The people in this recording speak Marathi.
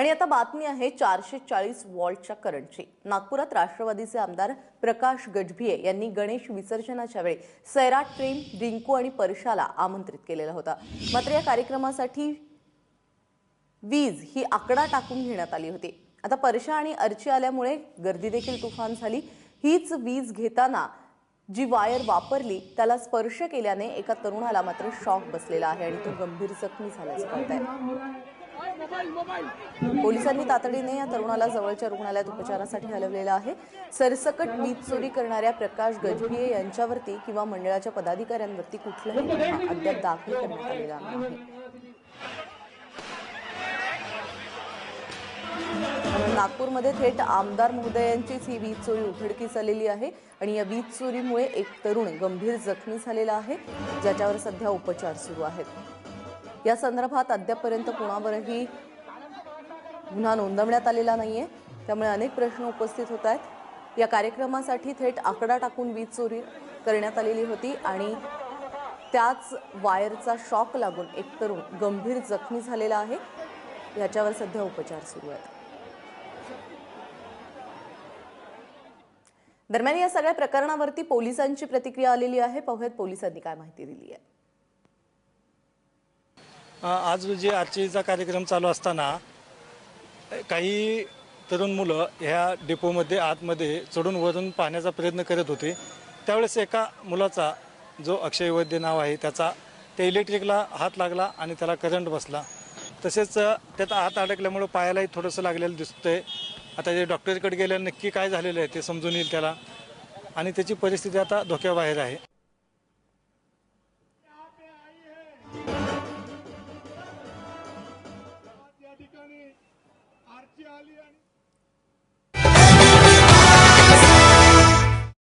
आणि आता बातमी आहे चारशे चाळीस वॉल्टच्या करंटची. नागपुरात राष्ट्रवादीचे आमदार प्रकाश गजभिये यांनी गणेश विसर्जनाच्या वेळी सैराट प्रेम रिंकू आणि परशाला आमंत्रित केलेला होता. मात्र या कार्यक्रमासाठी वीज ही आकडा टाकून घेण्यात आली होती. आता परशा आणि अर्ची आल्यामुळे गर्दी देखील तुफान झाली. हीच वीज घेताना जी वायर वापरली त्याला स्पर्श केल्याने एका तरुणाला मात्र शॉक बसलेला आहे आणि तो गंभीर जखमी झाल्याचं कळत आहे पोलिसांनी तातडीने या तरुणाला जवळच्या रुग्णालयात उपचारासाठी हलवलेलं आहे. सरसकट वीज चोरी करणाऱ्या प्रकाश गजभिये यांच्यावरती किंवा मंडळाच्या पदाधिकाऱ्यांवरती कुठलाही गुन्हा अद्याप दाखल करण्यात आलेला नाही. नागपूरमध्ये थेट आमदार महोदयांचीच ही वीज चोरी उघडकीस आलेली आहे आणि या वीज चोरीमुळे एक तरुण गंभीर जखमी झालेला आहे ज्याच्यावर सध्या उपचार सुरू आहेत. या संदर्भात अद्यापपर्यंत कुणावरही गुन्हा नोंदवण्यात आलेला नाही आहे त्यामुळे अनेक प्रश्न उपस्थित होत आहेत. या कार्यक्रमासाठी थेट आकडा टाकून वीज चोरी करण्यात आलेली होती आणि त्याच वायरचा शॉक लागून एक तरुण गंभीर जखमी झालेला आहे. याच्यावर सध्या उपचार सुरू आहेत. दरम्यान या सगळ्या प्रकरणावरती पोलिसांची प्रतिक्रिया आलेली आहे. पाहुयात पोलिसांनी काय माहिती दिली आहे. आज जे आरचीचा कार्यक्रम चालू असताना काही तरुण मुलं ह्या डेपोमध्ये आतमध्ये चढून वरून पाहण्याचा प्रयत्न करत होते. त्यावेळेस एका मुलाचा जो अक्षय वैद्य नाव आहे त्याचा त्या इलेक्ट्रिकला हात लागला आणि त्याला करंट बसला. तसेच त्यात त्याचा हात अडकल्यामुळं पायालाही थोडंसं लागलेलं दिसतंय. आता जे डॉक्टरकडे गेल्या नक्की काय झालेलं आहे ते समजून येईल त्याला. आणि त्याची परिस्थिती आता धोक्याबाहेर आहे.